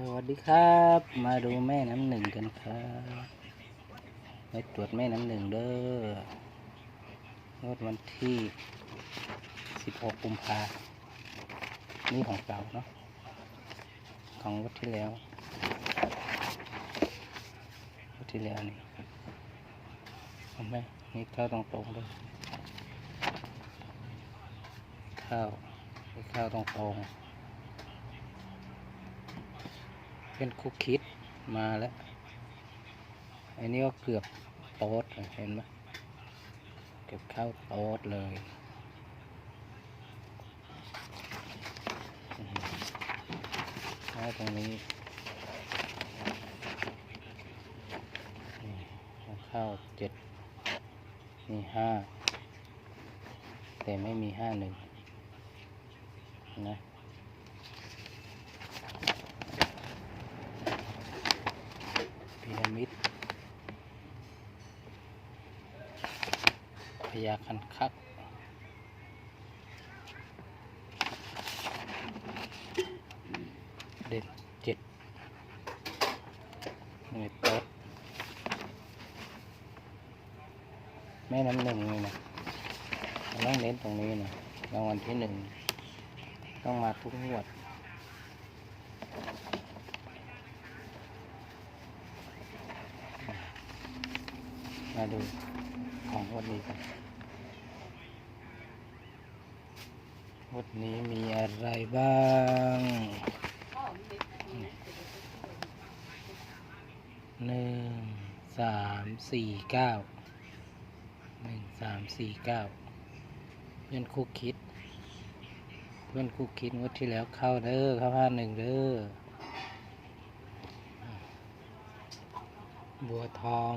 สวัสดีครับ มาดูแม่น้ำหนึ่งกันครับไปตรวจแม่น้ำหนึ่งเด้องวดวันที่ 16 กุมภานี่ของเก่าเนาะของวัดที่แล้ววัดที่แล้วนี่เห็นไหมนี่เข้าตรงๆเลยเข้าเข้าตรงๆ เป็นคุกคิดมาแล้ว อันนี้ก็เกือบโต๊ดเห็นไหมเกือบเข้าโต๊ดเลยอืมแล้วตรงนี้นี่เข้าเจ็ดมีห้าแต่ไม่มีห้าหนึ่งนะ พีระมิด พญาคันคักเด็ดเจ็ดนี่โต๊ดแม่น้ำหนึ่งนี่นะต้องเน้นตรงนี้นะรางวัลที่หนึ่งต้องมาทุกงวดมาดูของวันนี้กัน วันนี้มีอะไรบ้าง หนึ่ง สาม สี่เก้า หนึ่ง สาม สี่เก้า เพื่อนคู่คิด เพื่อนคู่คิดงวดที่แล้วเข้าเด้อเข้าห้าหนึ่งเด้อ บัวทอง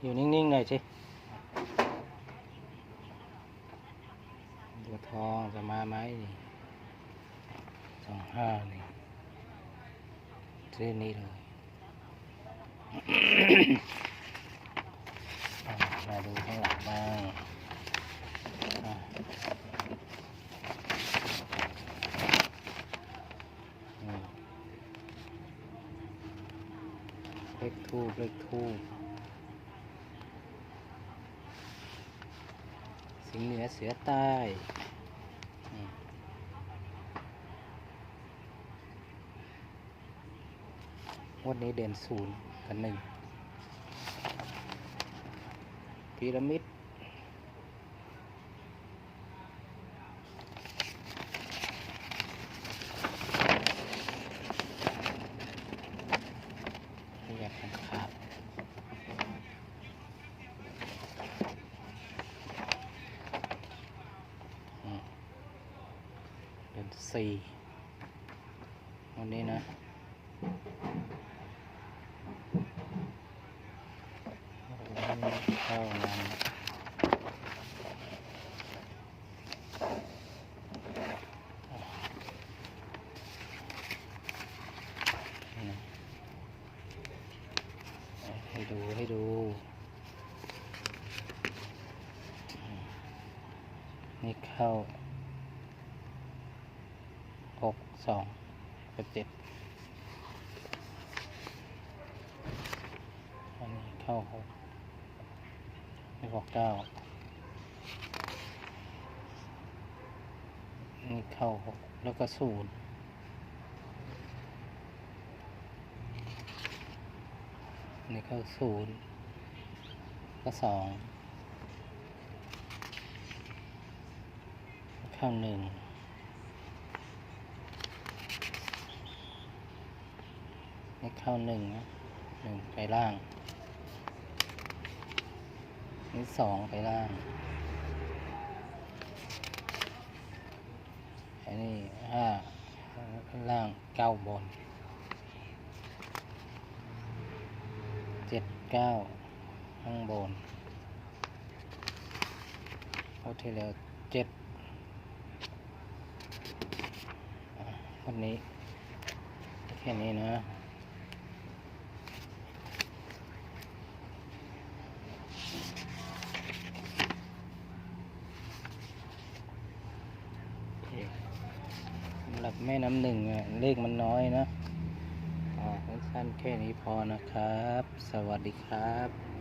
อยู่นิ่ง ๆ หน่อยสิัวทองจะมาไหมนี่สองห้านี่เส้นนี้เลยมาดูข้างหลังบ้างเลขทูบเลขทูบสิงเหนือเสือใต้อืมง วันนี้เด่นศูนย์กับหนึ่งพีระมิดขยับกันขาดอืมเดือนสี่วันนี้นะ เข้างานนี่นะให้ดูให้ดู นี่เข้าหกสองเจ็ดอันนี้ เข้าหกนี่หกเก้านี่เข้าหกแล้วก็ศูนย์นี่เข้าศูนย์ก็สองเข้าหนึ่งนี่เข้าหนึ่งนะหนึ่งไปล่าง นี่สองไปล่างอันนี้ห้าล่างเก้าบนเจ็ดเก้าข้างบนเอาที่แล้วเจ็ดวันนี้แค่นี้นะ หลักแม่น้ำหนึ่งเลขมันน้อยนะสั้นแค่นี้พอนะครับ สวัสดีครับ